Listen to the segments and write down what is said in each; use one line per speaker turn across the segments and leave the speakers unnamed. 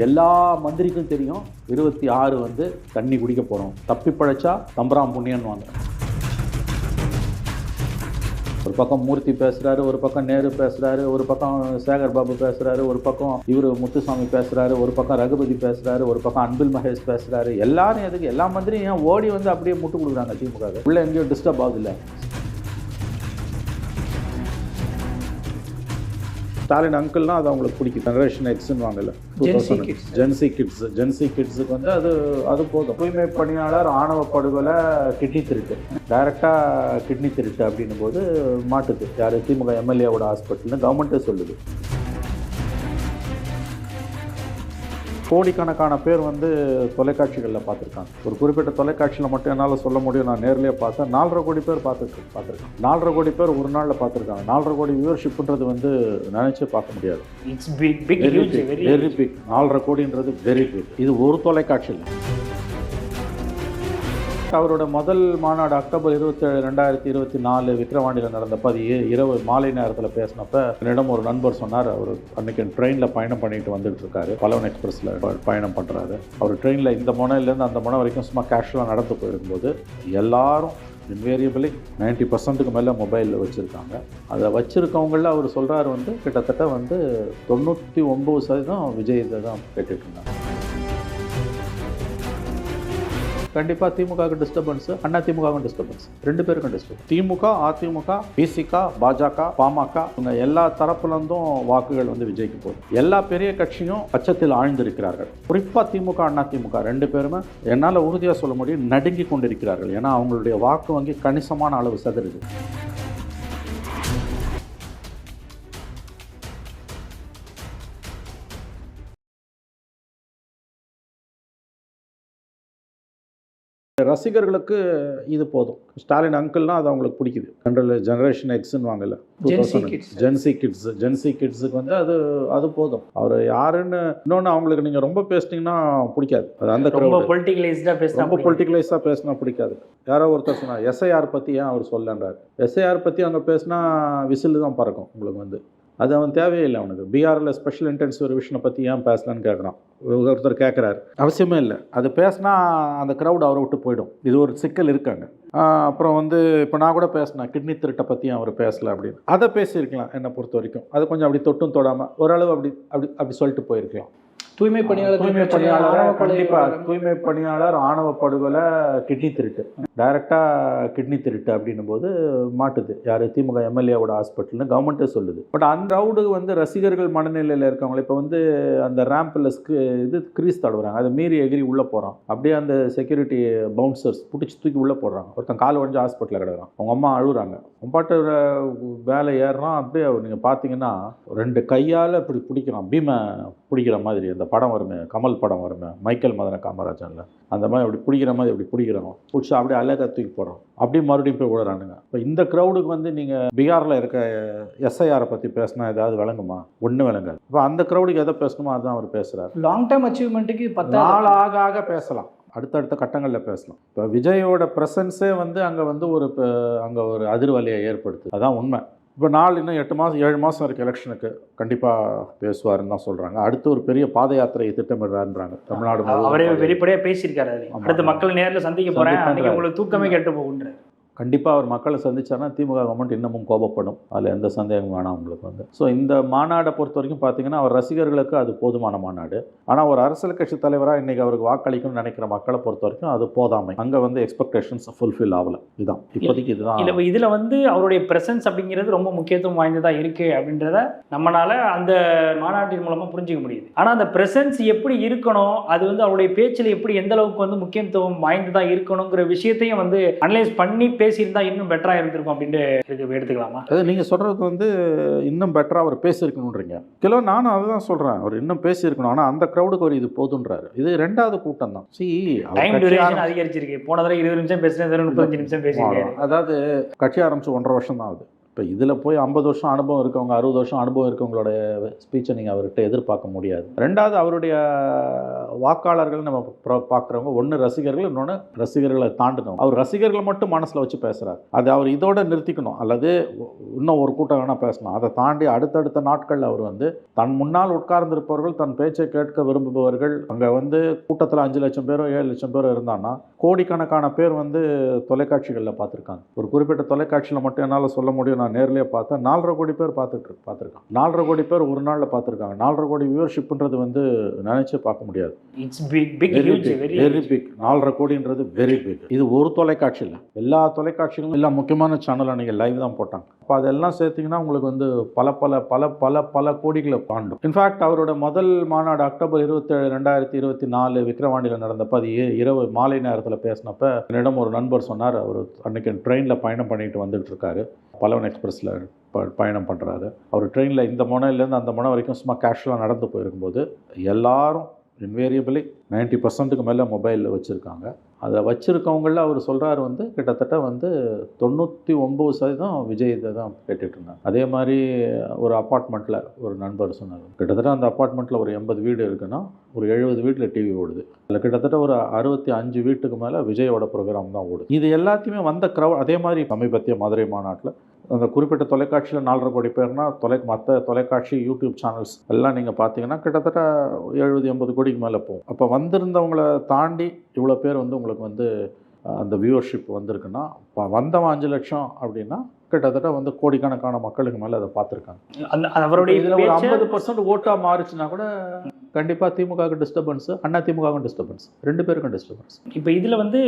எல்லா மந்திரிக்கும் தெரியும். இருபத்தி ஆறு வந்து தண்ணி குடிக்க போகிறோம் தப்பி பழைச்சா தம்பராம் புண்ணியன்வாங்க ஒரு பக்கம் மூர்த்தி பேசுறாரு ஒரு பக்கம் நேரு பேசுறாரு ஒரு பக்கம் சேகர் பாபு பேசுறாரு ஒரு பக்கம் இவர் முத்துசாமி பேசுறாரு ஒரு பக்கம் ரகுபதி பேசுறாரு ஒரு பக்கம் அன்பில் மகேஷ் பேசுறாரு. எல்லாரும் எதுக்கு? எல்லா மந்திரியும் ஏன் ஓடி வந்து அப்படியே முட்டு கொடுக்குறாங்க திமுக உள்ள எங்கேயும் டிஸ்டர்ப் ஆகுது இல்லை ஸ்டாலின் அங்கிள்னா அது அவங்களுக்கு பிடிக்கும். ஜெனரேஷன் எக்ஸ்ன்னு வாங்கல. ஜென்சி கிட்ஸ் ஜென்சி கிட்ஸுக்கு வந்து அது அது போதும். தூய்மை பணியாளர் ஆணவ படுகொலை கிட்னி திருட்டு. டைரெக்டாக கிட்னி திருட்டு அப்படின்னும் போது மாட்டுது யார் திமுக எம்எல்ஏவோட ஹாஸ்பிட்டல்னு கவர்மெண்ட்டே சொல்லுது. கோடிக்கணக்கான பேர் வந்து தொலைக்காட்சிகளில் பார்த்துருக்காங்க. ஒரு குறிப்பிட்ட தொலைக்காட்சியில் மட்டும் என்னால் சொல்ல முடியும். நான் நேர்லயே பார்த்தேன். நாலரை கோடி பேர் பார்த்துருக்கு பார்த்துருக்கேன் நாலரை கோடி பேர் ஒரு நாளில் பார்த்துருக்காங்க. நாலரை கோடி வியூவர்ஷிப்ன்றது வந்து நினச்சே பார்க்க முடியாது.
It's big big
very
huge
big
very
very big நாலரை கோடின்றது வெரி பிக் இது ஒரு தொலைக்காட்சியில். அவரோட முதல் மாநாடு அக்டோபர் இருபத்தேழு ரெண்டாயிரத்தி இருபத்தி நாலு விக்ரவாண்டியில் நடந்தப்ப அது இரவு மாலை நேரத்தில் பேசினப்ப என்னிடம் ஒரு நண்பர் சொன்னார். அவர் அன்னைக்கு ட்ரெயினில் பயணம் பண்ணிட்டு வந்துட்டு இருக்காரு. பலவன் எக்ஸ்பிரஸில் பயணம் பண்ணுறாரு அவர் ட்ரெயினில் இந்த முனையிலேருந்து அந்த முனை வரைக்கும் சும்மா கேஷுவலாக நடந்து போயிருக்கும்போது எல்லாரும் இன்வேரியபிளி நைன்ட்டி பர்சன்ட்டுக்கு மேலே மொபைலில் வச்சுருக்காங்க. அதை வச்சுருக்கவங்களில் அவர் சொல்கிறாரு வந்து கிட்டத்தட்ட வந்து தொண்ணூற்றி ஒம்பது சதவீதம் விஜய் இதை தான் கேட்டுட்ருந்தாங்க கண்டிப்பாக திமுகவுக்கு டிஸ்டர்பன்ஸ் அண்ணா திமுகவுக்கும் டிஸ்டர்பன்ஸ் ரெண்டு பேருக்கும் டிஸ்டர்பன்ஸ் திமுக அதிமுக பிசிக பாஜக பாமக இவங்க எல்லா தரப்புலேருந்தும் வாக்குகள் வந்து விஜய்க்கு போகுது எல்லா பெரிய கட்சியும் அச்சத்தில் ஆழ்ந்திருக்கிறார்கள். குறிப்பாக திமுக அண்ணா திமுக ரெண்டு பேருமே என்னால் உறுதியாக சொல்ல முடியும் நடுங்கி கொண்டிருக்கிறார்கள். ஏன்னா அவங்களுடைய வாக்கு வங்கி கணிசமான அளவு சதுருது ரசிகர்களுக்கு இது போதும். ஸ்டாலின் அங்கிள்னா அது அவங்களுக்கு பிடிக்குது. ஜென்ரல் ஜெனரேஷன் எக்ஸ்ன்னு வாங்கல. ஜென்சி கிட்ஸ் ஜென்சி கிட்ஸுக்கு வந்து அது அது போதும். அவர் யாருன்னு இன்னொன்று அவங்களுக்கு நீங்கள் ரொம்ப பேசிட்டீங்கன்னா பிடிக்காது. அது அந்த
ரொம்ப
crowd.
பொலிட்டிகலைஸ்டா பேசுறா
ரொம்ப பொலிட்டிகலைஸாக பேசினா பிடிக்காது. யாரோ ஒருத்தர் சொன்னார் எஸ்ஐஆர் பற்றி ஏன் அவர் சொல்லன்றார் எஸ்ஐஆர் பற்றி அங்கே பேசினா விசில் தான் பறக்கும் உங்களுக்கு வந்து. அது அவன் தேவையில்லை அவனுக்கு. பீகாரில் ஸ்பெஷல் இன்டென்சி ஒரு விஷயம் பற்றி ஏன் பேசலான்னு கேட்குறான் ஒருத்தர் கேட்குறாரு அவசியமே இல்லை. அது பேசினா அந்த க்ரௌட் அவரை விட்டு போயிடும். இது ஒரு சிக்கல் இருக்காங்க. அப்புறம் வந்து இப்போ நான் கூட பேசினேன். கிட்னி திருட்டை பற்றியும் அவர் பேசலை அப்படின்னு. அதை பேசியிருக்கலாம் என்னை பொறுத்த வரைக்கும். அது கொஞ்சம் அப்படி தொட்டும் தொடாமல் ஓரளவு அப்படி அப்படி அப்படி சொல்லிட்டு போயிருக்கலாம்.
தூய்மை பணியாளர்
தூய்மை பணியாளர் கண்டிப்பா தூய்மை பணியாளர் ஆணவ படுகொலை கிட்னி திருட்டு. டைரக்டா கிட்னி திருட்டு அப்படின்னும் போது மாட்டுது. யார்? திமுக எம்எல்ஏவோட ஹாஸ்பிட்டல்னு கவர்மெண்ட்டே சொல்லுது. பட் அந்த ரவுடு வந்து ரசிகர்கள் மனநிலையில் இருக்கவங்க இப்போ வந்து அந்த ரேம்பில் இது கிரீஸ் தடவுறாங்க. அதை மீறி எகிரி உள்ளே போகிறான் அப்படியே அந்த செக்யூரிட்டி பவுன்சர்ஸ் பிடிச்சி தூக்கி உள்ளே போடுறாங்க. ஒருத்தன் கால் உடஞ்சு ஹாஸ்பிட்டலில் கிடக்குறான். அவங்க அம்மா அழுகுறாங்க. பாட்டு வேலை ஏறுறான். அப்படியே நீங்கள் பார்த்தீங்கன்னா ரெண்டு கையால் இப்படி பிடிக்கிறான். பீமை பிடிக்கிற மாதிரி அந்த படம் வருமே கமல் படம் வருமே மைக்கேல் மதன காமராஜனில். அந்த மாதிரி அப்படி பிடிக்கிற மாதிரி அப்படி பிடிக்கிறோம் பிடிச்சி அப்படியே அழகாக தூக்கி போடுறோம் அப்படியே மறுபடியும் போய் விடுறானுங்க இப்போ இந்த க்ரௌடுக்கு வந்து நீங்கள் பீகாரில் இருக்க எஸ்ஐஆரை பற்றி பேசினா ஏதாவது விளங்குமா? ஒன்றும் விளங்காது. இப்போ அந்த க்ரௌடுக்கு எதை பேசணுமோ அதுதான் அவர் பேசுகிறார்
லாங் டேர்ம் அச்சீவ்மெண்ட்டுக்கு பத்தா
நாள் ஆக ஆக பேசலாம். அடுத்தடுத்த கட்டங்களில் பேசலாம். இப்போ விஜயோட ப்ரெசன்ஸே வந்து அங்கே வந்து ஒரு அங்கே ஒரு அதிர்வலையை ஏற்படுத்துது. அதான் உண்மை. இப்போ நாலு இன்னும் எட்டு மாதம் ஏழு மாதம் இருக்குது எலெக்ஷனுக்கு கண்டிப்பாக பேசுவாருன்னு தான் சொல்கிறாங்க அடுத்து ஒரு பெரிய பாத யாத்திரையை திட்டமிடுறாருன்றாங்க தமிழ்நாடு
அவரே
பாத
வெளிப்படையா பேசியிருக்காரு. அடுத்து மக்கள் நேர்ல சந்திக்க
சந்திப்பேன்றாரு.
அன்னைக்கு உங்களுக்கு தூக்கமே கெட்டு போகுன்ற
கண்டிப்பாக அவர் மக்களை சந்திச்சார்னா திமுக கவர்மெண்ட் இன்னமும் கோபப்படும். அதில் எந்த சந்தேகமும் வேணாம் உங்களுக்கு வந்து. ஸோ இந்த மாநாடை பொறுத்த வரைக்கும் பார்த்தீங்கன்னா அவர் ரசிகர்களுக்கு அது போதுமான மாநாடு. ஆனால் ஒரு அரசியல் கட்சி தலைவராக இன்றைக்கி அவருக்கு வாக்களிக்கணும்னு நினைக்கிற மக்களை பொறுத்த வரைக்கும் அது போதாமை. அங்கே வந்து எக்ஸ்பெக்டேஷன்ஸ் ஃபுல்ஃபில் ஆகல. இதுதான் இப்போதைக்கு இதுதான்.
இல்லை இதில் வந்து அவருடைய ப்ரெசன்ஸ் அப்படிங்கிறது ரொம்ப முக்கியத்துவம் வாய்ந்ததாக இருக்கு அப்படின்றத நம்மளால் அந்த மாநாட்டின் மூலமாக புரிஞ்சுக்க முடியுது. ஆனால் அந்த ப்ரெசன்ஸ் எப்படி இருக்கணும் அது வந்து அவருடைய பேச்சில் எப்படி எந்த அளவுக்கு வந்து முக்கியத்துவம் வாய்ந்ததாக இருக்கணுங்கிற விஷயத்தையும் வந்து அனலைஸ் பண்ணி பேசியிருந்தா இன்னும் பெட்டரா இருந்திருக்கும் அப்படின்ட்டு எடுத்துக்கலாமா?
அது நீங்கள் சொல்கிறது வந்து இன்னும் பெட்டராக அவர் பேசியிருக்கணுன்றீங்க கிலோ நானும் அதுதான் சொல்கிறேன் அவர் இன்னும் பேசியிருக்கணும். ஆனால் அந்த க்ரௌடுக்கு ஒரு இது போதுன்றாரு. இது ரெண்டாவது கூட்டம் தான் சி
டைம் டியூரேஷன் அதிகரிச்சிருக்கு. போன தடவை இருபது நிமிஷம் தடவை முப்பத்தஞ்சு நிமிஷம் பேசியிருக்காரு
அதாவது கட்சி ஆரம்பிச்சு ஒன்றரை வருஷம் தான் ஆகுது. இப்போ இதில் போய் ஐம்பது வருஷம் அனுபவம் இருக்கவங்க அறுபது வருஷம் அனுபவம் இருக்கவங்களோட ஸ்பீச்சை நீங்கள் அவர்கிட்ட எதிர்பார்க்க முடியாது. ரெண்டாவது அவருடைய வாக்காளர்கள் நம்ம பார்க்குறவங்க ஒன்று ரசிகர்கள் இன்னொன்று ரசிகர்களை தாண்டணும் அவர் ரசிகர்களை மட்டும் மனசில் வச்சு பேசுகிறார் அது அவர் இதோட நிறுத்திக்கணும். அல்லது இன்னும் ஒரு கூட்டம் வேணால் பேசணும் அதை தாண்டி அடுத்தடுத்த நாட்களில் அவர் வந்து தன் முன்னால் உட்கார்ந்திருப்பவர்கள் தன் பேச்சை கேட்க விரும்புபவர்கள் அங்கே வந்து கூட்டத்தில் அஞ்சு லட்சம் பேரோ ஏழு லட்சம் பேரோ இருந்தான்னா கோடிக்கணக்கான பேர் வந்து தொலைக்காட்சிகளில் பார்த்துருக்காங்க. ஒரு குறிப்பிட்ட தொலைக்காட்சியில் மட்டும் என்னால் சொல்ல முடியும் நான் நேர்லயே பார்த்தேன் நாலரை கோடி பேர் பார்த்துட்டு பார்த்துருக்காங்க. நாலரை கோடி பேர் ஒரு நாளில் பார்த்துருக்காங்க. நாலரை கோடி வியூவர்ஷிப்ன்றது வந்து நினைச்சே பார்க்க முடியாது.
It's big big
very big
very
very big நாலரை கோடின்றது வெரி பிக் இது ஒரு தொலைக்காட்சி இல்லை. எல்லா தொலைக்காட்சிகளும் எல்லா முக்கியமான சேனலில் நீங்கள் லைவ் தான் போட்டாங்க. அப்போ அதெல்லாம் சேர்த்திங்கன்னா உங்களுக்கு வந்து பல பல பல பல பல கோடிகளை தாண்டும். இன்ஃபேக்ட் அவரோட முதல் மாநாடு அக்டோபர் இருபத்தேழு ரெண்டாயிரத்தி இருபத்தி நாலு விக்ரவாண்டியில் நடந்தப்ப அது இரவு மாலை நேரத்தில் பேசினப்ப என்னிடம் ஒரு நண்பர் சொன்னார். அவர் அன்னைக்கு ட்ரெயினில் பயணம் பண்ணிட்டு வந்துட்டு இருக்காரு. பலவன் எக்ஸ்பிரஸில் ப பயணம் பண்ணுறாரு. அவர் ட்ரெயினில் இந்த முனையிலேருந்து அந்த முனை வரைக்கும் சும்மா கேஷுவலாக நடந்து போயிருக்கும்போது எல்லாரும் இன்வேரியபிளி நைன்ட்டி பர்சன்ட்டுக்கு மேலே மொபைலில் வச்சுருக்காங்க. அதை வச்சுருக்கவங்களில் அவர் சொல்கிறாரு வந்து கிட்டத்தட்ட வந்து தொண்ணூற்றி ஒம்பது சதவீதம் விஜய் இதை தான் கேட்டுட்டு அதே மாதிரி ஒரு அப்பார்ட்மெண்ட்டில் ஒரு நண்பர் சொன்னார். கிட்டத்தட்ட அந்த அப்பார்ட்மெண்ட்டில் ஒரு எண்பது வீடு இருக்குன்னா ஒரு எழுபது வீட்டில் டிவி ஓடுது. அதில் கிட்டத்தட்ட ஒரு அறுபத்தி அஞ்சு வீட்டுக்கு மேலே விஜயோட ப்ரோக்ராம் தான் ஓடுது. இது எல்லாத்தையுமே வந்த க்ரௌட் அதே மாதிரி சமீபத்திய மதுரை மாநாட்டில் அந்த குறிப்பிட்ட தொலைக்காட்சியில் நாலரை கோடி பேர்னா தொலை மற்ற தொலைக்காட்சி யூடியூப் சேனல்ஸ் எல்லாம் நீங்கள் பார்த்தீங்கன்னா கிட்டத்தட்ட எழுபது எண்பது கோடிக்கு மேலே போகும். அப்போ வந்திருந்தவங்கள தாண்டி இவ்வளோ பேர் வந்து உங்களுக்கு வந்து அந்த வியூவர்ஷிப் வந்திருக்குன்னா இப்போ வந்தவன் அஞ்சு லட்சம் அப்படின்னா கிட்டத்தட்ட வந்து கோடிக்கணக்கான மக்களுக்கு மேலே அதை பார்த்துருக்காங்க
அந்த அவருடைய
இதில் ஒரு ஐம்பது பர்சன்ட் ஓட்டாக மாறுச்சுன்னா கூட கண்டிப்பாக திமுகவுக்கு டிஸ்டர்பன்ஸ் அண்ணா திமுகவுக்கும் டிஸ்டர்பன்ஸ் ரெண்டு பேருக்கும் டிஸ்டர்பன்ஸ்
இப்போ இதில் வந்து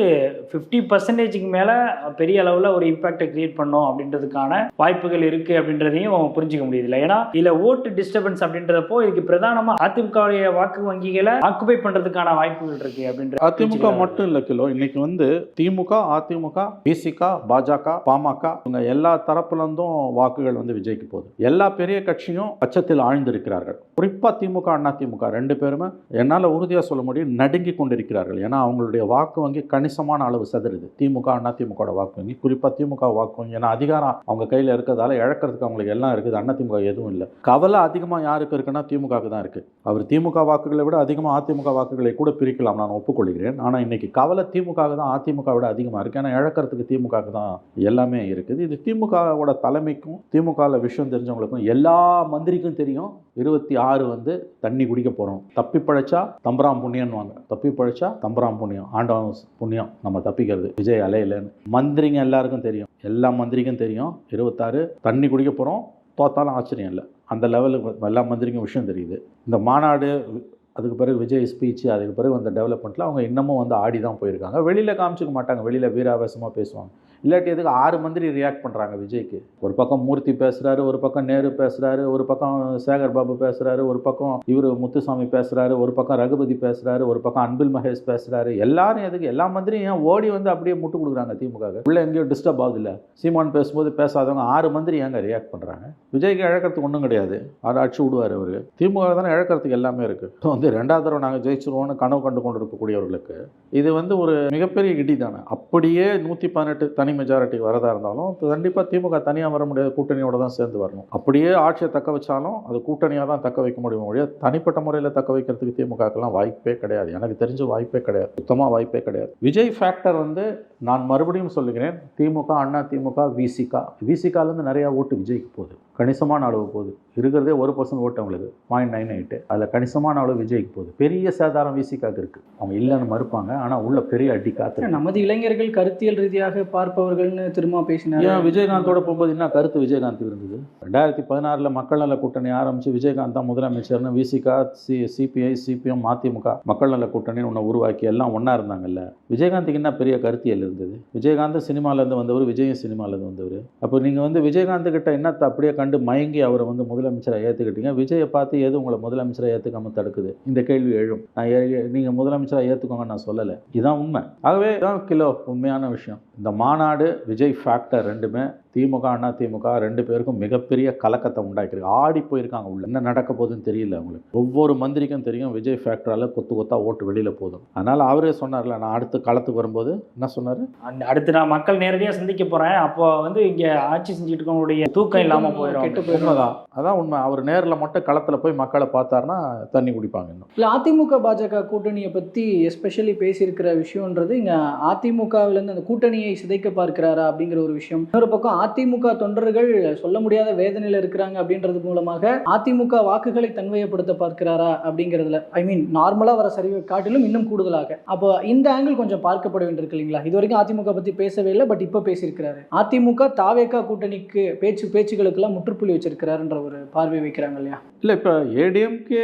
ஃபிஃப்டி பர்சன்டேஜுக்கு மேலே பெரிய அளவில் ஒரு இம்பாக்டை கிரியேட் பண்ணோம் அப்படின்றதுக்கான வாய்ப்புகள் இருக்குது அப்படின்றதையும் புரிஞ்சுக்க முடியுதுல்ல ஏன்னா இதில் ஓட்டு டிஸ்டர்பன்ஸ் அப்படின்றப்போ இதுக்கு பிரதானமாக அதிமுகவுடைய வாக்கு வங்கிகளை ஆக்குபை பண்ணுறதுக்கான வாய்ப்புகள் இருக்குது அப்படின்ற
அதிமுக மட்டும் இல்லை கிலோ இன்னைக்கு வந்து திமுக அதிமுக பிசிக பாஜக பாமக இவங்க எல்லா தரப்புல இருந்தும் வாக்குகள் வந்து விஜய்க்கு போகுது. எல்லா பெரிய கட்சியும் அச்சத்தில் ஆழ்ந்திருக்கிறார்கள். குறிப்பாக திமுக அண்ணா திமுக ரெண்டு பேருமே என்னால் உறுதியாக சொல்ல முடியும் நடுங்கி கொண்டிருக்கிறார்கள். ஏன்னா அவங்களுடைய வாக்கு வங்கி கணிசமான அளவு செதறுது. திமுக அண்ணா திமுகவோட வாக்கு வங்கி. குறிப்பாக திமுக வாக்கு வங்கி. ஏன்னா அதிகாரம் அவங்க கையில் இருக்கிறதால இழக்கிறதுக்கு அவங்களுக்கு எல்லாம் இருக்குது. அண்ணா திமுக எதுவும் இல்லை. கவலை அதிகமாக யாருக்கு இருக்குன்னா திமுகவுக்கு தான் இருக்குது அவர் திமுக வாக்குகளை விட அதிகமாக அதிமுக வாக்குகளை கூட பிரிக்கலாம். நான் ஒப்புக்கொள்கிறேன். ஆனால் இன்றைக்கி கவலை திமுக தான் அதிமுக விட அதிகமாக இருக்குது ஏன்னா இழக்கிறதுக்கு திமுக தான் எல்லாமே இருக்குது. இது திமுக திமுகவோட தலைமைக்கும் திமுகவில் விஷயம் தெரிஞ்சவங்களுக்கும் எல்லா மந்திரிக்கும் தெரியும். இருபத்தி ஆறு வந்து தண்ணி குடிக்க போகிறோம் தப்பி பழைச்சா தம்பராம் புண்ணியன்வாங்க தப்பி பழைச்சா தம்பராம் புண்ணியம். ஆண்டவன் புண்ணியம். நம்ம தப்பிக்கிறது. விஜய் அலையிலன்னு. மந்திரிங்க எல்லாருக்கும் தெரியும். எல்லா மந்திரிக்கும் தெரியும். இருபத்தாறு தண்ணி குடிக்க போகிறோம் தோத்தாலும் ஆச்சரியம் இல்லை. அந்த லெவலுக்கு எல்லா மந்திரிக்கும் விஷயம் தெரியுது. இந்த மாநாடு அதுக்கு பிறகு விஜய் ஸ்பீச் அதுக்கு பிறகு வந்த டெவலப்மெண்ட்டில் அவங்க இன்னமும் வந்து ஆடி தான் போயிருக்காங்க. வெளியில் காமிச்சிக்க மாட்டாங்க. வெளியில் வீராவேசமாக பேசுவாங்க. இல்லாட்டி எதுக்கு ஆறு மந்திரி ரியாக்ட் பண்ணுறாங்க விஜய்க்கு? ஒரு பக்கம் மூர்த்தி பேசுகிறாரு ஒரு பக்கம் நேரு பேசுகிறாரு ஒரு பக்கம் சேகர் பாபு பேசுகிறாரு ஒரு பக்கம் இவர் முத்துசாமி பேசுகிறாரு ஒரு பக்கம் ரகுபதி பேசுகிறாரு ஒரு பக்கம் அன்பில் மகேஷ் பேசுகிறாரு எல்லாரும் எதுக்கு? எல்லா மந்திரியும் ஏன் ஓடி வந்து அப்படியே முட்டு கொடுக்குறாங்க திமுக உள்ள எங்கேயும் டிஸ்டர்ப் ஆகுது இல்லை சீமான் பேசும்போது பேசாதவங்க ஆறு மந்திரி ஏங்க ரியாக்ட் பண்ணுறாங்க விஜய்க்கு இழக்கிறதுக்கு ஒன்றும் கிடையாது. அதை அடிச்சு விடுவார் அவர். திமுக தானே இழக்கிறதுக்கு எல்லாமே இருக்குது வந்து ரெண்டாவது தடவை நாங்கள் ஜெயிச்சிருவோம்னு கனவு கண்டு கொண்டு இருக்கக்கூடியவர்களுக்கு இது வந்து ஒரு மிகப்பெரிய கிட்டி தானே அப்படியே நூற்றி பதினெட்டு தனி மெஜாரிட்டி வரதா இருந்தாலும் கண்டிப்பாக திமுக தனியாக வர முடியாது கூட்டணியோட தான் சேர்ந்து வரணும். அப்படியே ஆட்சியை தக்க வச்சாலும் அது கூட்டணியாக தான் தக்க வைக்க முடியும் ஒழிய தனிப்பட்ட முறையில் தக்க வைக்கிறதுக்கு திமுகக்கெல்லாம் வாய்ப்பே கிடையாது. எனக்கு தெரிஞ்ச வாய்ப்பே கிடையாது. சுத்தமாக வாய்ப்பே கிடையாது. விஜய் ஃபேக்டர் வந்து நான் மறுபடியும் சொல்லுகிறேன் திமுக அண்ணா திமுக விசிகா விசிகாலேருந்து நிறையா ஓட்டு விஜய்க்கு போகுது. கணிசமான அளவு போகுது. இருக்கிறதே ஒரு பர்சன்ட் ஓட்டு அவங்களுக்கு. பாயிண்ட் நைன் எயிட்டு அதில் கணிசமான அளவு விஜய்க்கு போகுது. பெரிய சேதாரம் விசிகாக்கு இருக்குது அவங்க இல்லைன்னு மறுப்பாங்க. ஆனால் உள்ள பெரிய அடி காத்து
நமது இளைஞர்கள் கருத்தியல் ரீதியாக பார்ப்பவர்கள்னு திரும்ப பேசினார்.
ஏன் விஜயகாந்தோட போகும்போது என்ன கருத்து விஜயகாந்த் இருந்தது? ரெண்டாயிரத்தி பதினாறில் மக்கள் நல கூட்டணி ஆரம்பித்து விஜயகாந்த் தான் முதலமைச்சர்னு விசிகா சி சிபிஐ சிபிஎம் மதிமுக மக்கள் நல கூட்டணி ஒன்று உருவாக்கி எல்லாம் ஒன்றா இருந்தாங்கல்ல. விஜயகாந்துக்கு என்ன பெரிய கருத்தியல் இருந்தது? விஜயகாந்த் சினிமாலேருந்து வந்தவர் விஜயும் சினிமாலேருந்து வந்தவர். அப்போ நீங்கள் வந்து விஜயகாந்த் கிட்ட என்னத்தை அப்படியே கண்டு மயங்கி அவரை வந்து முதலமைச்சரை ஏற்றுக்கிட்டீங்க விஜயை பார்த்து எது உங்களை முதலமைச்சரை ஏற்றுக்காம தடுக்குது? இந்த கேள்வி எழும். நான் நீங்கள் முதலமைச்சராக ஏற்றுக்கோங்க நான் சொல்லலை. இதுதான் உண்மை. ஆகவே தான் கிலோ உண்மையான விஷயம். இந்த மாநாடு விஜய் ஃபேக்டர் ரெண்டுமே திமுக அண்ணா திமுக ரெண்டு பேருக்கும் மிகப்பெரிய கலக்கத்தை உண்டாக்கியிருக்கு. ஆடி போயிருக்காங்க உள்ள. என்ன நடக்க போகுதுன்னு தெரியல அவங்களுக்கு. ஒவ்வொரு மந்திரிக்கும் தெரியும் விஜய் ஃபேக்டரால கொத்து கொத்தா ஓட்டு வெளியில போதும். அதனால அவரே சொன்னார்ல நான் அடுத்து களத்துக்கு வரும்போது. என்ன சொன்னாரு?
அடுத்து நான் மக்கள் நேரடியாக சந்திக்க போறேன். அப்போ வந்து இங்க ஆட்சி செஞ்சுட்டு இருக்கவங்களுடைய தூக்கம் இல்லாம போய்
கெட்டு
உண்மைதான். அதான் உண்மை. அவர் நேரில் மட்டும் களத்தில் போய் மக்களை பார்த்தாருன்னா தண்ணி குடிப்பாங்க இன்னும்.
இல்லை அதிமுக பாஜக கூட்டணியை பற்றி எஸ்பெஷலி பேசியிருக்கிற விஷயம்ன்றது இங்கே அதிமுகவிலேருந்து அந்த கூட்டணியை சிதைக்க பார்க்கிறாரா அப்படிங்கிற ஒரு விஷயம். இன்னொரு பக்கம் அதிமுக தொண்டர்கள் சொல்ல முடியாத வேதனையில் இருக்கிறாங்க அப்படின்றது மூலமாக அதிமுக வாக்குகளை தன்வயப்படுத்த பார்க்கிறாரா அப்படிங்கிறதுல ஐ மீன் நார்மலாக வர சரிவை காட்டிலும் இன்னும் கூடுதலாக. அப்போ இந்த ஆங்கிள் கொஞ்சம் பார்க்கப்பட வேண்டியிருக்கு இல்லைங்களா? இது வரைக்கும் அதிமுக பற்றி பேசவே இல்லை பட் இப்போ பேசியிருக்கிறாரு. அதிமுக தாவேகா கூட்டணிக்கு பேச்சு பேச்சுகளுக்கெல்லாம் முற்றுப்புள்ளி வச்சிருக்கிறாருன்ற ஒரு பார்வை வைக்கிறாங்க இல்லையா?
இல்லை இப்போ ஏடிஎம்கே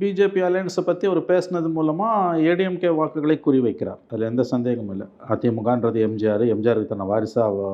பிஜேபி அலையன்ஸை பற்றி அவர் பேசினது மூலமாக ஏடிஎம்கே வாக்குகளை குறிவைக்கிறார் அதில் எந்த சந்தேகமும் இல்லை. அதிமுகன்றது எம்ஜிஆர் எம்ஜிஆருக்கு தன்னை வாரிசாக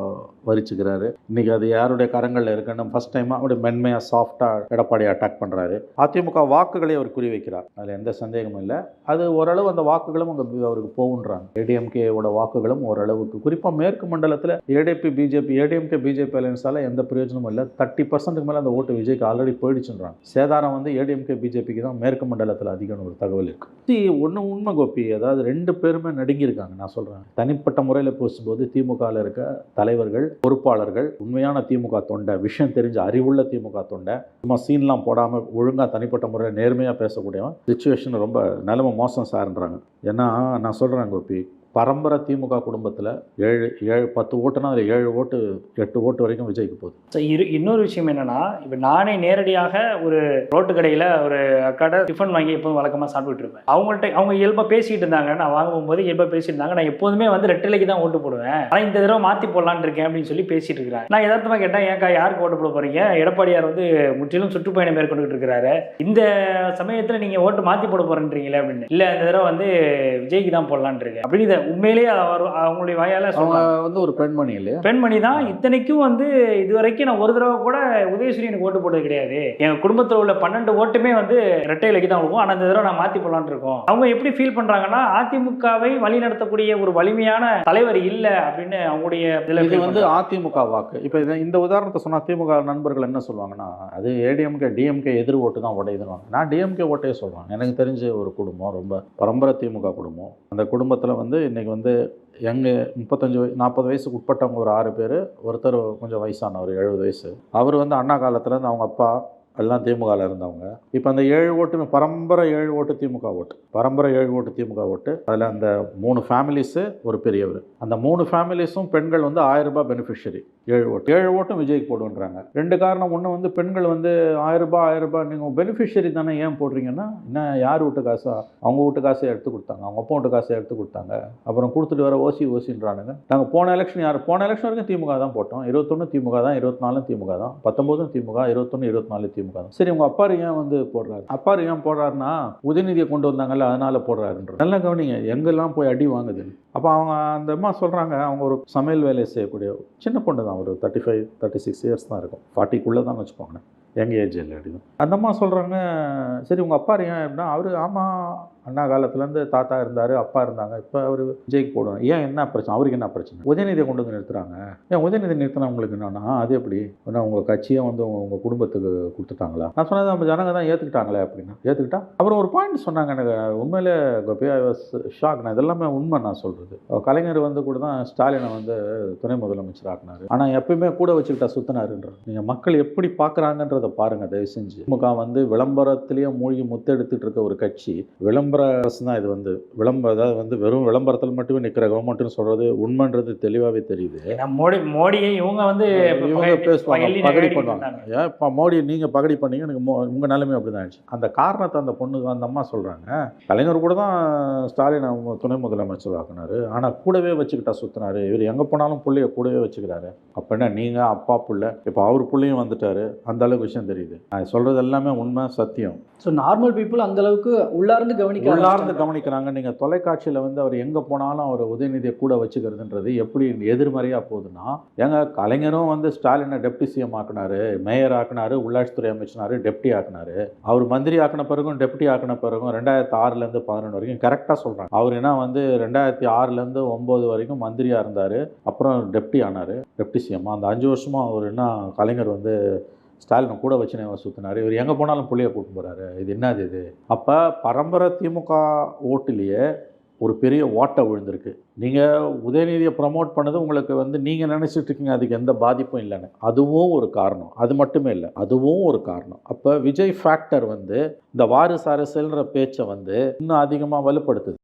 வரிச்சுக்கிறாரு. இன்றைக்கி அது யாருடைய கரங்களில் இருக்குன்னு ஃபஸ்ட் டைமாக அப்படி மென்மையாக சாஃப்டாக எடப்பாடி அட்டாக் பண்ணுறாரு அதிமுக வாக்குகளை அவர் குறிவைக்கிறார் அதில் எந்த சந்தேகமும் இல்லை. அது ஓரளவு அந்த வாக்குகளும் அங்கே அவருக்கு போகுன்றாங்க. ஏடிஎம்கேவோட வாக்குகளும் ஓரளவுக்கு குறிப்பாக மேற்கு மண்டலத்தில் ஏடிபி பிஜேபி ஏடிஎம்கே பிஜேபி அலையன்ஸால் எந்த பிரயோஜனமும் இல்லை. தட்டி ஃபிஃப்டி பர்சன்ட்டுக்கு மேலே அந்த ஓட்டு விஜய்க்கு ஆல்ரெடி போயிடுச்சுன்றாங்க. சேதாரம் வந்து ஏடிஎம்கே பிஜேபிக்கு தான் மேற்கு மண்டலத்தில் அதிகம்னு ஒரு தகவல் இருக்குது ஒன்று உண்மை கோபி. அதாவது ரெண்டு பேருமே நடுங்கியிருக்காங்க நான் சொல்கிறேன் தனிப்பட்ட முறையில் பேசும்போது திமுகவில் இருக்க தலைவர்கள் பொறுப்பாளர்கள் உண்மையான திமுக தொண்டை விஷயம் தெரிஞ்ச அறிவுள்ள திமுக தொண்டை சும்மா சீன்லாம் போடாமல் ஒழுங்காக தனிப்பட்ட முறையில் நேர்மையாக பேசக்கூடியவன் சுச்சுவேஷன் ரொம்ப நிலைமை மோசம் சார்ன்றாங்க. ஏன்னா நான் சொல்கிறேன் கோபி பரம்பரை திமுக குடும்பத்தில் ஏழு ஏழு பத்து ஓட்டுனா அதில் ஏழு ஓட்டு எட்டு ஓட்டு வரைக்கும் விஜய்க்கு போகுது
ஸோ இரு இன்னொரு விஷயம் என்னென்னா இப்போ நானே நேரடியாக ஒரு ரோட்டு கடையில் ஒரு கடை டிஃபன் வாங்கி எப்போதும் வழக்கமாக சாப்பிட்டுட்டு இருப்பேன். அவங்கள்ட்ட அவங்க இயல்பாக பேசிகிட்டு இருந்தாங்க. நான் வாங்கும் போது இயல்பாக பேசிட்டு இருந்தாங்க. நான் எப்போதுமே வந்து ரெட்டிலைக்கு தான் ஓட்டு போடுவேன். ஆனால் இந்த தடவை மாற்றி போடலான்னு இருக்கேன் அப்படின்னு சொல்லி பேசிட்டு இருக்கிறேன் நான் யதார்த்தமாக கேட்டேன் ஏன்க்கா யாருக்கு ஓட்டு போட போகிறீங்க எடப்பாடியார் வந்து முற்றிலும் சுற்றுப்பயணம் மேற்கொண்டுட்டு இருக்கிறாரு. இந்த சமயத்தில் நீங்கள் ஓட்டு மாற்றி போட போகிறேன்றீங்களே அப்படின்னு. இல்லை இந்த தடவை வந்து விஜய்க்கு தான் போடலான்னு இருக்கேன். அப்படின்னு உண்மையிலேயே அவர் அவங்களுடைய வாயால்
அவங்க வந்து ஒரு பெண்மணி இல்லையா?
பெண்மணி தான். இத்தனைக்கும் வந்து இது வரைக்கும் நான் ஒரு தடவை கூட உதயசூரியனுக்கு ஓட்டு போட்டது கிடையாது. எங்க குடும்பத்தில் உள்ள பன்னெண்டு ஓட்டுமே வந்து ரெட்டை இலைக்கு தான் விழுவும் ஆனால் இந்த தடவை நான் மாற்றி போடலான்னு இருக்கோம். அவங்க எப்படி ஃபீல் பண்றாங்கன்னா அதிமுகவை வழி நடத்தக்கூடிய ஒரு வலிமையான தலைவர் இல்லை அப்படின்னு அவங்களுடைய
இது வந்து. அதிமுக வாக்கு. இப்போ இந்த உதாரணத்தை சொன்னால் திமுக நண்பர்கள் என்ன சொல்லுவாங்கன்னா அது ஏடிஎம்கே டிஎம்கே எதிர் ஓட்டு தான் உடையுதுன்னு நான் டிஎம்கே ஓட்டே சொல்கிறேன் எனக்கு தெரிஞ்ச ஒரு குடும்பம் ரொம்ப பரம்பரை திமுக குடும்பம். அந்த குடும்பத்தில் வந்து இன்னைக்கு வந்து எங்க முப்பத்தஞ்சு வய நாற்பது வயசுக்கு உட்பட்டவங்க ஒரு ஆறு பேர் ஒருத்தர் கொஞ்சம் வயசானவர் எழுபது வயசு. அவர் வந்து அண்ணா காலத்தில் இருந்து அவங்க அப்பா எல்லாம் திமுகவில் இருந்தவங்க. இப்போ அந்த ஏழு ஓட்டு பரம்பரை ஏழு ஓட்டு திமுக ஓட்டு. பரம்பரை ஏழு ஓட்டு திமுக ஓட்டு. அதில் அந்த மூணு ஃபேமிலிஸு ஒரு பெரியவர். அந்த மூணு ஃபேமிலிஸும் பெண்கள் வந்து ஆயிரம் ரூபாய் பெனிஃபிஷரி ஏழு ஓட்டு. ஏழு ஓட்டும் விஜய்க்கு போடுன்றாங்க. ரெண்டு காரணம். ஒன்று வந்து பெண்கள் வந்து ஆயிரம் ரூபாய் ஆயிரம் ரூபாய் நீங்கள் பெனிஃபிஷரி தானே ஏன் போடுறீங்கன்னா என்ன யார் வீட்டு காசா? அவங்க வீட்டு காசை எடுத்து கொடுத்தாங்க. அவங்க அப்பா வீட்டு காசை எடுத்து கொடுத்தாங்க. அப்புறம் கொடுத்துட்டு வர ஓசி ஓசின்றானுங்க. நாங்கள் போன எலெக்ஷன் யார்? போன எலெக்ஷன் வரைக்கும் திமுக தான் போட்டோம். இருபத்தொன்று திமுக தான் இருபத்தி நாலும் திமுக தான். பத்தொம்போதும் திமுக இருபத்தொன்று இருபத்தி நாலு திமுக. தான். சரி உங்கள் அப்பாரு ஏன் வந்து போடுறாரு? அப்பாரு ஏன் போடுறாருன்னா உதயநிதியை கொண்டு வந்தாங்கல்ல அதனால போடுறாருன்ற நல்லா கவனிங்க எங்கெல்லாம் போய் அடி வாங்குதுன்னு. அப்போ அவங்க அந்த அம்மா சொல்கிறாங்க அவங்க ஒரு சமையல் வேலையை செய்யக்கூடிய சின்ன பொண்ணு தான் ஒரு thirty five thirty six years தான் இருக்கும். ஃபார்ட்டிக்குள்ளே தான் வச்சுக்கோங்க யங் ஏஜ் இல்லை அப்படின்னு அந்த அம்மா சொல்கிறாங்க சரி உங்கள் அப்பா ஏன் அப்படின்னா அவர் ஆமாம் அண்ணா காலத்துலேருந்து தாத்தா இருந்தார் அப்பா இருந்தாங்க. இப்போ அவர் விஜய்க்கு போடுவாங்க ஏன் என்ன பிரச்சனை? அவருக்கு என்ன பிரச்சனை? உதயநிதியை கொண்டு வந்து நிறுத்துறாங்க. ஏன் உதயநிதி நிறுத்தினா உங்களுக்கு என்னன்னா அது எப்படி? ஏன்னா உங்கள் கட்சியை வந்து உங்கள் குடும்பத்துக்கு கொடுத்துட்டாங்களா? நான் சொன்னது நம்ம ஜனங்க தான் ஏற்றுக்கிட்டாங்களே அப்படின்னா. ஏற்றுக்கிட்டா அப்புறம் ஒரு பாயிண்ட் சொன்னாங்க எனக்கு. உண்மையிலே கோபி ஐ வாஸ் ஷாக் நான் இதெல்லாமே உண்மை நான் சொல்கிறது கலைஞர் வந்து கூட தான் ஸ்டாலினை வந்து துணை முதலமைச்சர் ஆக்குனாரு. ஆனால் எப்பயுமே கூட வச்சுக்கிட்டா சுத்தினாருன்ற நீங்கள் மக்கள் எப்படி பார்க்குறாங்கன்றதை பாருங்கள் தயவு செஞ்சு. திமுக வந்து விளம்பரத்திலேயே மூழ்கி முத்தெடுத்துட்டு இருக்க ஒரு கட்சி விளம்பர அரசு தான் இது வந்து விளம்பர அதாவது வந்து வெறும் விளம்பரத்தில் மட்டுமே நிற்கிற கவர்மெண்ட்னு சொல்கிறது உண்மைன்றது தெளிவாகவே தெரியுது.
மோடி மோடியை இவங்க வந்து
இவங்க பேசுவாங்க பகடி பண்ணுவாங்க. ஏன் இப்போ மோடி நீங்கள் பகடி பண்ணீங்க எனக்கு மோ உங்கள் நிலைமை அப்படி தான் ஆயிடுச்சு. அந்த காரணத்தை அந்த பொண்ணு அந்த அம்மா சொல்கிறாங்க கலைஞர் கூட தான் ஸ்டாலின் அவங்க துணை முதலமைச்சர் ஆக்குனாரு. ஆனால் கூடவே வச்சுக்கிட்டா சுற்றினாரு இவர் எங்கே போனாலும் புள்ளைய கூடவே வச்சுக்கிறாரு. அப்போ என்ன நீங்கள் அப்பா புள்ள? இப்போ அவர் புள்ளையும் வந்துட்டாரு. அந்த அளவுக்கு விஷயம் தெரியுது. நான் சொல்கிறது எல்லாமே உண்மை சத்தியம்.
ஸோ நார்மல் பீப்புள் அந்த அளவுக்கு உள்ளார்ந்து கவனிக்க
உள்ளார்ந்து. கவனிக்கிறாங்க. நீங்க தொலைக்காட்சியில வந்து அவர் எங்க போனாலும் அவர் உதயநிதியை கூட வச்சுக்கிறதுன்றது எப்படி எதிர்மறையா போகுதுன்னா ஏங்க கலைஞரும் வந்து ஸ்டாலினை டெப்டி சிஎம் ஆக்குனாரு மேயர் ஆக்குனாரு உள்ளாட்சித்துறை அமைச்சனாரு டெப்டி ஆக்குனாரு. அவர் மந்திரி ஆக்கின பிறகும் டெப்டி ஆக்கின பிறகும் ரெண்டாயிரத்தி ஆறுல இருந்து பதினொன்று வரைக்கும் கரெக்டா சொல்றாங்க. அவர் என்ன வந்து ரெண்டாயிரத்தி ஆறுல இருந்து ஒன்பது வரைக்கும் மந்திரியா இருந்தாரு. அப்புறம் டெப்டி ஆனாரு. டெப்டி சிஎம் அந்த அஞ்சு வருஷமா அவர் என்ன கலைஞர் வந்து ஸ்டாலினை கூட வச்சு நேவ சுற்றினார் இவர் எங்கே போனாலும் புள்ளிய கூட்டு போகிறாரு இது என்னது இது? அப்போ பரம்பரை திமுக ஓட்டுலேயே ஒரு பெரிய ஓட்டை விழுந்திருக்கு. நீங்கள் உதயநிதியை ப்ரமோட் பண்ணது உங்களுக்கு வந்து நீங்கள் நினச்சிட்டு இருக்கீங்க. அதுக்கு எந்த பாதிப்பும் இல்லைன்னு. அதுவும் ஒரு காரணம். அது மட்டுமே இல்லை. அதுவும் ஒரு காரணம். அப்போ விஜய் ஃபேக்டர் வந்து இந்த வாரிசு அரசியல்ன்ற பேச்சை வந்து இன்னும் அதிகமாக வலுப்படுத்துது.